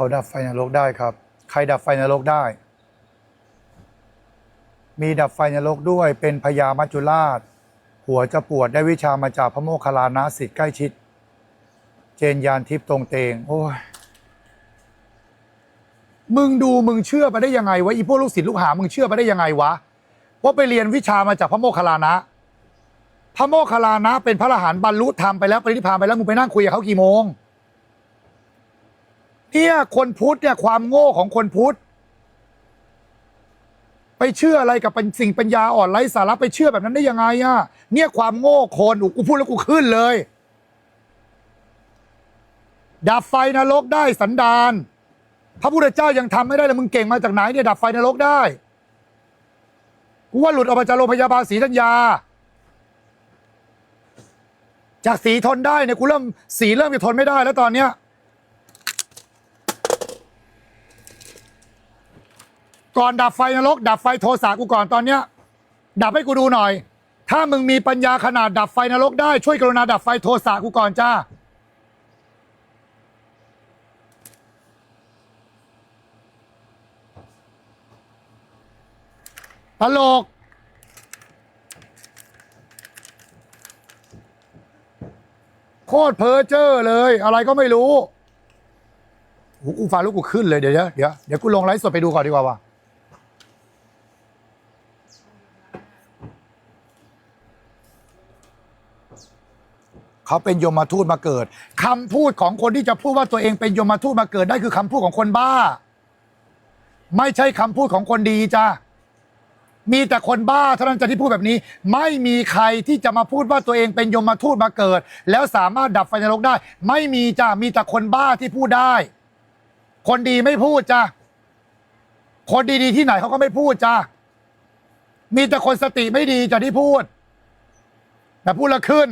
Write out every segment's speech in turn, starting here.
เขาดับไฟนรกได้ครับ ใครดับไฟนรกได้ มีดับไฟนรกด้วยเป็นพญามัจจุราช หัวจะปวดได้วิชามาจากพระโมคคัลลานะสิทธิ์ใกล้ชิด เจนยานทิพตรงเตง โอ้ย มึงดูมึงเชื่อไปได้ยังไงวะอีพวกลูกศิษย์ลูกหา มึงเชื่อไปได้ยังไงวะว่าไปเรียนวิชามาจากพระโมคคัลลานะ พระโมคคัลลานะ เป็นพระอรหันต์บรรลุธรรมไปแล้วปรินิพพานไปแล้วมึงไปนั่งคุยกับเขากี่โมง เนี่ยคนพุทธเนี่ยความโง่ของคนพุทธไปเชื่ออะไรกับเป็นสิ่งปัญญาอ่อนไร้สาระไปเชื่อแบบนั้นได้ยังไงอะเนี่ยความโง่คนอุกูพูดแล้วกูขึ้นเลย ดับไฟนรกได้สันดานพระพุทธเจ้ายังทำไม่ได้เลยมึงเก่งมาจากไหนเนี่ยดับไฟนรกได้กูว่าหลุดออกมาจากโรงพยาบาลศรีธัญญา จากสีทนได้เนี่ยกูเริ่มสีเริ่มจะทนไม่ได้แล้วตอนเนี้ย ก่อนดับไฟนรก ดับไฟโทสะกูก่อนตอนเนี้ย ดับให้กูดูหน่อย ถ้ามึงมีปัญญาขนาดดับไฟนรกได้ช่วยกรุณาดับไฟโทสะกูก่อนจ้าตลกโคตรเพ้อเจ้อเลย อะไรก็ไม่รู้ กูฟังแล้วกูขึ้นเลยเดี๋ยวเดี๋ยวเดี๋ยวเดี๋ยวกูลงไลฟ์สดไปดูก่อนดีกว่าว่ะ เขาเป็นยมทูตมาเกิดคำพูดของคนที่จะพูดว่าตัวเองเป็นยมทูตมาเกิดได้คือคำพูดของคนบ้า ไม่ใช่คำพูดของคนดีจ้ามีแต่คนบ้าเท่านั้นจะที่พูดแบบนี้ ไม่มีใครที่จะมาพูดว่าตัวเองเป็นยมทูตมาเกิด แล้วสามารถดับไฟนรกได้ ไม่มีจ้ามีแต่คนบ้าที่พูดได้ คนดีไม่พูดจ้าคนดีๆที่ไหนเขาก็ไม่พูดจ้ามีแต่คนสติไม่ดีจ้ะที่พูด แต่พูดและขึ้น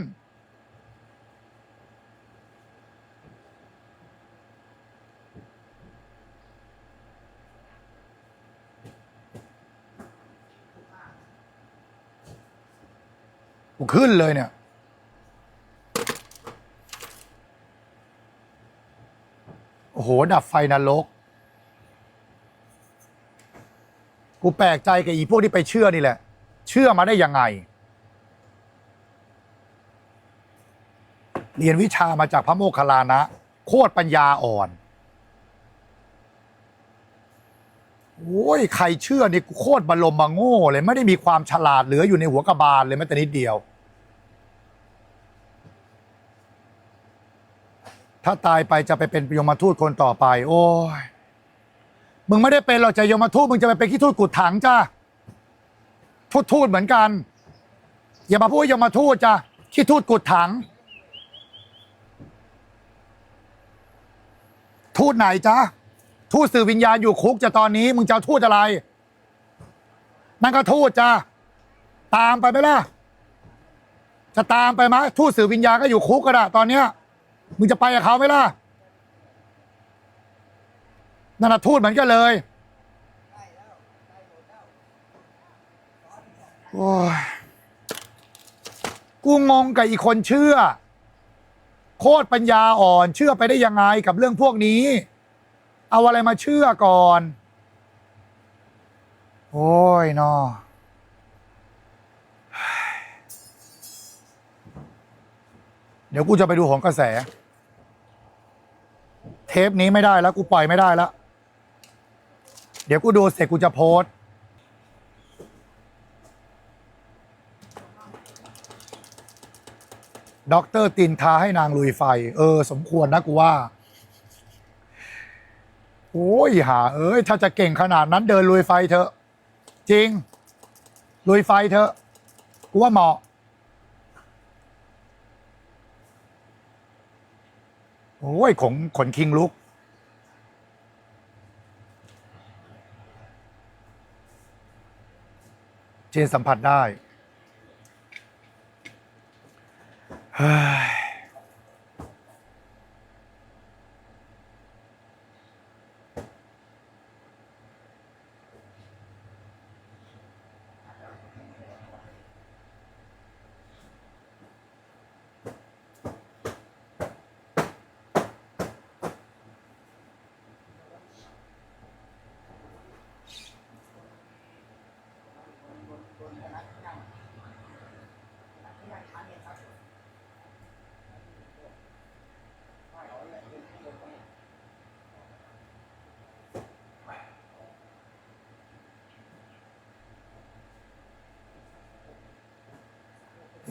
ขึ้นเลยเนี่ย โอ้โห ดับไฟนรก กูแปลกใจกับอีพวกที่ไปเชื่อนี่แหละ เชื่อมาได้ยังไง เรียนวิชามาจากพระโมคคัลลานะ โคตรปัญญาอ่อนโอ้ย ใครเชื่อนี่โคตรบรมมาโง่เลย ไม่ได้มีความฉลาดเหลืออยู่ในหัวกระบาลเลยแม้แต่นิดเดียว ถ้าตายไปจะไปเป็นยมทูตคนต่อไป โอ้ย มึงไม่ได้เป็นหรอกจะยมทูตมึงจะไปเป็นขี้ทูตกุดถังจ้าทูตทูตเหมือนกัน อย่ามาพูดยมทูตจ้าขี้ทูตกุดถัง ทูตไหนจ้าทูตสื่อวิญญาณอยู่คุกจะตอนนี้มึงจะทูตอะไร นั่นก็ทูตจ้าตามไปไหมล่ะจะตามไปไหมทูตสื่อวิญญาณก็อยู่คุกก็ได้ตอนเนี้ย มึงจะไปกับเขาไหมล่ะนั่นทูตเหมือนกันเลยโอ้ยกูงงกับอีกคนเชื่อ โคตรปัญญาอ่อน เชื่อไปได้ยังไงกับเรื่องพวกนี้ เอาอะไรมาเชื่อก่อน โอ้ยนอเดี๋ยวกูจะไปดูของกระแส เทปนี้ไม่ได้แล้วกูปล่อยไม่ได้แล้ว เดี๋ยวกูดูเสร็จกูจะโพสต์ด็อกเตอร์ตินท้าให้นางลุยไฟ เออ สมควรนะกูว่า โอ้ยหา เอ้ย ถ้าจะเก่งขนาดนั้นเดินลุยไฟเถอะ จริง ลุยไฟเถอะ กูว่าเหมาะ โอ้ยขนขนคิงลุก เจนสัมผัสได้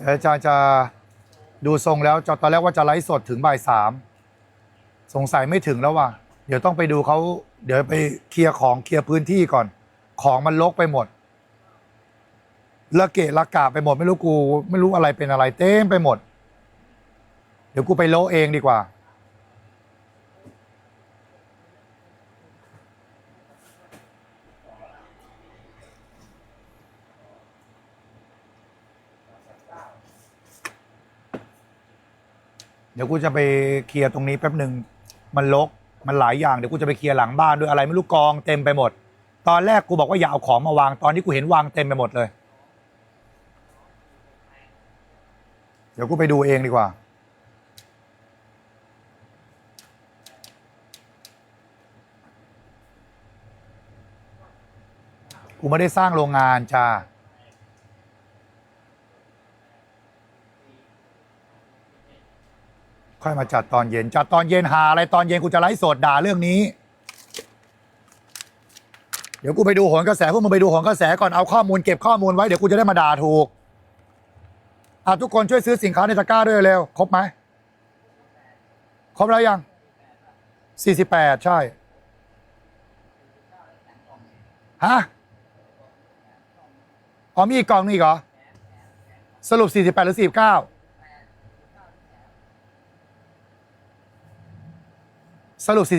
อาจารย์จะดูทรงแล้วจะตอนแรกว่าจะไลฟ์สดถึงบ่ายสามสงสัยไม่ถึงแล้วว่ะเดี๋ยวต้องไปดูเขาเดี๋ยวไปเคลียร์ของเคลียร์พื้นที่ก่อน ของมันลกไปหมดละเกะละกาไปหมดไม่รู้กู ไม่รู้อะไรเป็นอะไรเต็มไปหมด เดี๋ยวกูไปโลเองดีกว่า เดี๋ยวกูจะไปเคลียร์ตรงนี้แป๊บหนึ่งมันลกมันหลายอย่างเดี๋ยวกูจะไปเคลียร์หลังบ้านด้วยอะไรไม่รู้กองเต็มไปหมด ตอนแรกกูบอกว่าอย่าเอาของมาวางตอนนี้กูเห็นวางเต็มไปหมดเลย เดี๋ยวกูไปดูเองดีกว่ากูไม่ได้สร้างโรงงานจ้า ค่อยมาจัดตอนเย็น จัดตอนเย็นหาอะไรตอนเย็นกูจะไลฟ์สดด่าเรื่องนี้ เดี๋ยวกูไปดูหนกระแสพวกมึงไปดูหนกระแสก่อนเอาข้อมูลเก็บข้อมูลไว้เดี๋ยวกูจะได้มาด่าถูกอะทุกคนช่วยซื้อสินค้าในตะกร้าด้วยเร็วครบไหมครบแล้วยังสี่สิบแปดใช่ฮะอ๋อมีอีกกล่องนึงอีกเหรอสรุปสี่สิบแปดหรือสี่สิบเก้า สรุป 49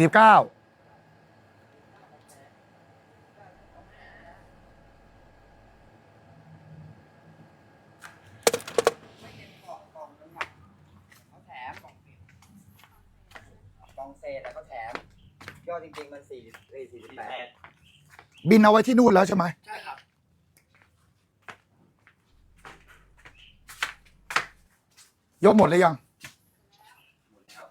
แถมกล่องปิดกล่องเศษแล้วก็แถมยอดจริงๆมันสี่สี่สิบแปดบินเอาไว้ที่นู่นแล้วใช่ไหมใช่ครับ ยกหมดเลยยัง หมดแล้ว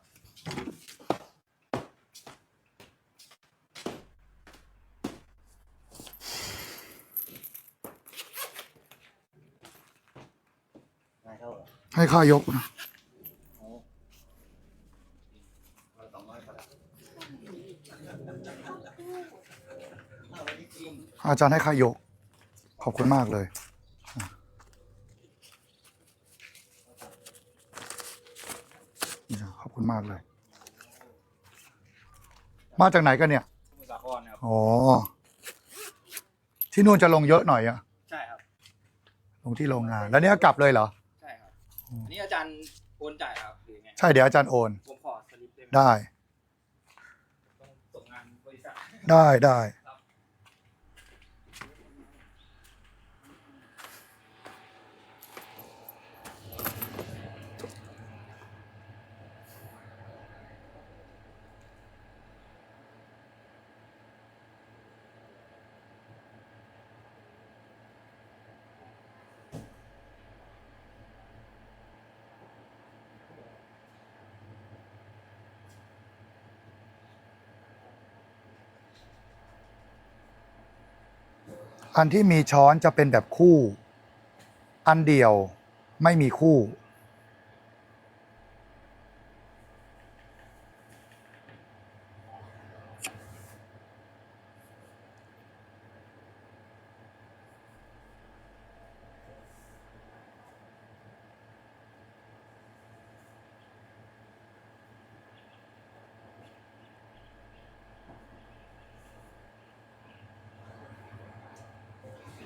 ไม่เท่าเหรอ ให้ ค่ายกนะโอ้เราสองร้อยกว่าแล้วเอาไว้ที่จริงอาจารย์ให้ค่ายก ขอบคุณมากเลยนี่นะขอบคุณมากเลย มาจากไหนกันเนี่ยสมุทรสาครครับ อ๋อ ที่นู่นจะลงเยอะหน่อยอะใช่ครับ ลงที่โรงงาน แล้วเนี่ยกลับเลยเหรอใช่ครับ อันนี้อาจารย์โอนจ่ายครับหรือไงใช่เดี๋ยวอาจารย์โอน ผมขอสลิปได้ไหมได้ ต้องส่งงานบริษัท ได้ได้ อันที่มีช้อนจะเป็นแบบคู่ อันเดียวไม่มีคู่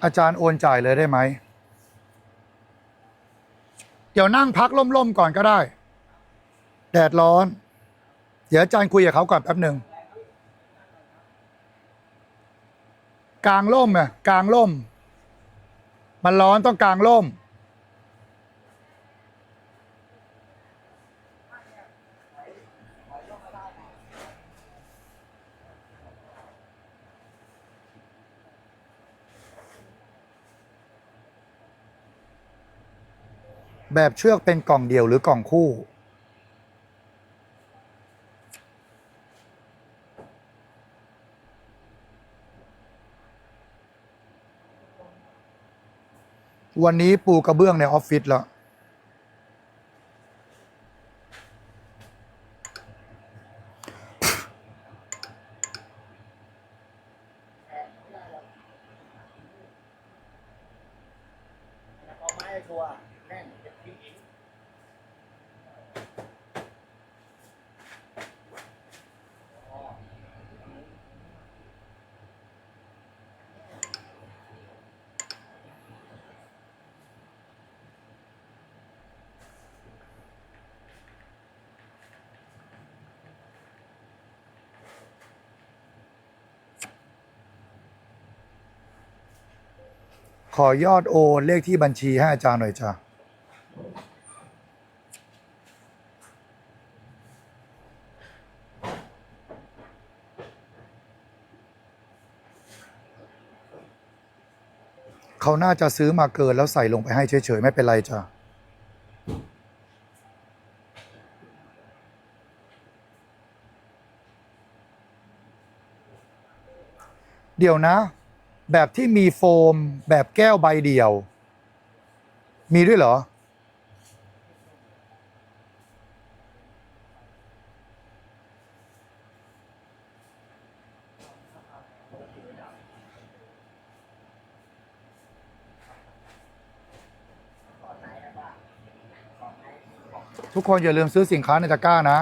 อาจารย์โอนจ่ายเลยได้ไหม เดี๋ยวนั่งพักล่มๆก่อนก็ได้ แดดร้อน เดี๋ยวอาจารย์คุยกับเขาก่อนแป๊บหนึ่งกลางร่มอะกลางร่ม มันร้อนต้องกลางร่ม แบบเชือกเป็นกล่องเดียวหรือกล่องคู่ วันนี้ปูกระเบื้องในออฟฟิศแล้ว เอาไม้ชัวร์แน่นเต็มที่ อยอดโอนเลขที่บัญชีให้อาจารย์หน่อยจ้ะเขาน่าจะซื้อมาเกินแล้วใส่ลงไปให้เฉยๆ ไม่เป็นไรจ้ะ เดี๋ยวนะ แบบที่มีโฟม แบบแก้วใบเดียว มีด้วยเหรอ ทุกคนอย่าลืมซื้อสินค้าในตะกร้านะ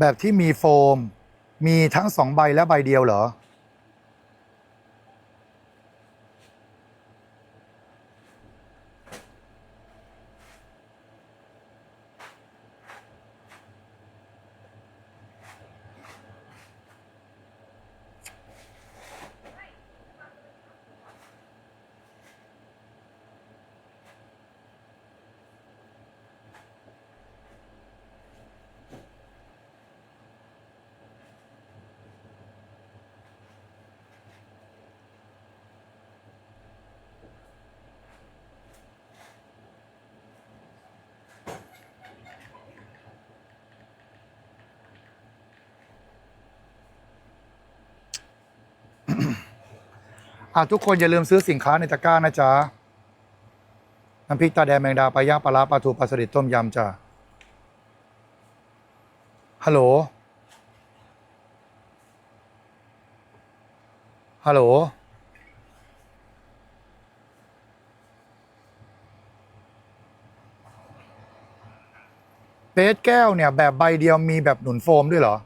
แบบที่มีโฟม มีทั้งสองใบและใบเดียวเหรอ อะทุกคนอย่าลืมซื้อสินค้าในตะกร้านะจ๊ะน้ำพริกตาแดงแมงดาปลาย่างปลาร้าปลาทูปลาสลิดต้มยำจ้ะฮัลโหล ฮัลโหล เบสแก้วเนี่ยแบบใบเดียวมีแบบหนุนโฟมด้วยเหรอ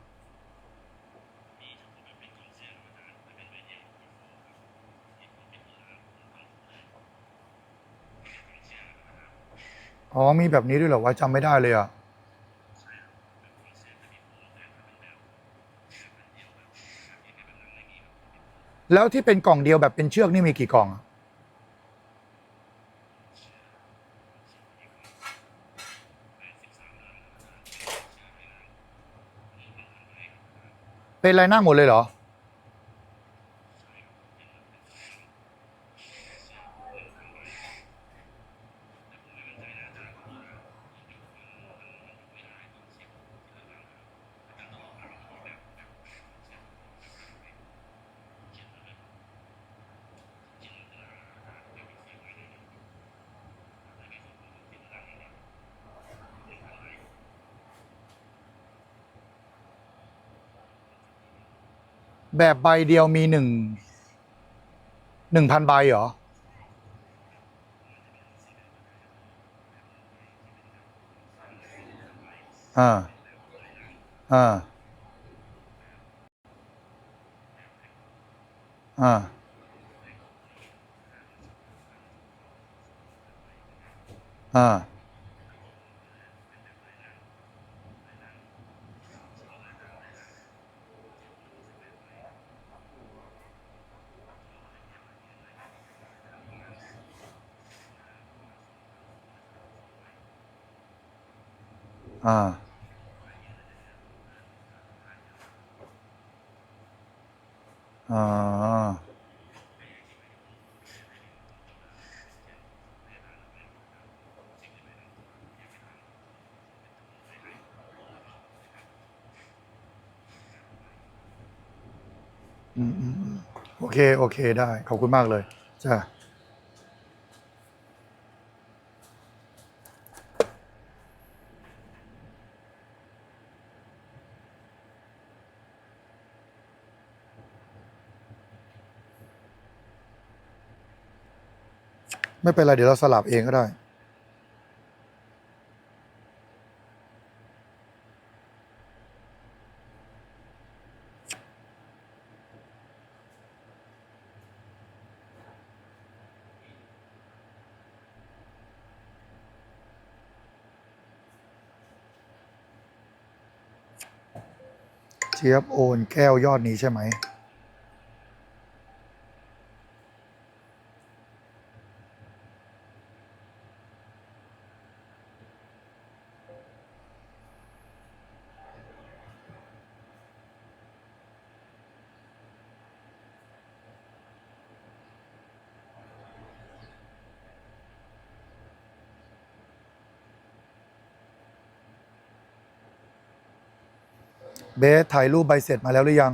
อ๋อมีแบบนี้ด้วยเหรอวะจำไม่ได้เลยอะแล้วที่เป็นกล่องเดียวแบบเป็นเชือกนี่มีกี่กล่อง เป็นลายหน้าหมดเลยเหรอ แบบใบเดียวมีหนึ่งหนึ่งพันใบเหรอ อ่า อ่า อ่า อ่า อ่า อ่า อืมอืมอืมโอเค โอเค ได้ ขอบคุณมากเลย จ้า ไม่เป็นไรเดี๋ยวเราสลับเองก็ได้ เจี๊ยบโอนแก้วยอดนี้ใช่ไหม เบสถ่ายรูปใบเสร็จมาแล้วหรือยัง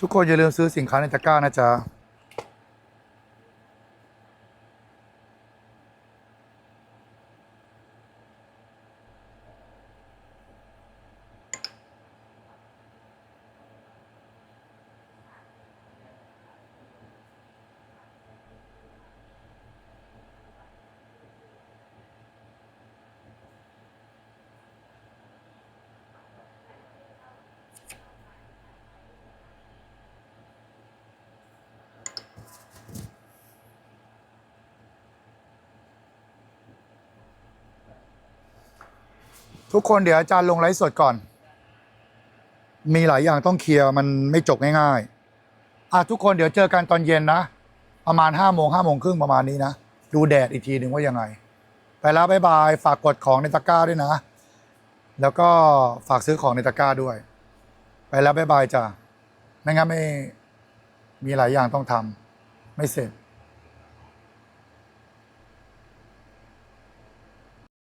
ทุกคนอย่าลืมซื้อสินค้าในตะกร้านะจ๊ะ ทุกคนเดี๋ยวอาจารย์ลงไลฟ์สดก่อน มีหลายอย่างต้องเคลียร์มันไม่จบง่ายๆอะทุกคนเดี๋ยวเจอกันตอนเย็นนะ ประมาณห้าโมงห้าโมงครึ่งประมาณนี้นะ ดูแดดอีกทีหนึ่งว่ายังไง ไปแล้วบายบาย ฝากกดของในตะกร้าด้วยนะ แล้วก็ฝากซื้อของในตะกร้าด้วย ไปแล้วบายบายจ้ะไม่งั้นไม่มีหลายอย่างต้องทำไม่เสร็จ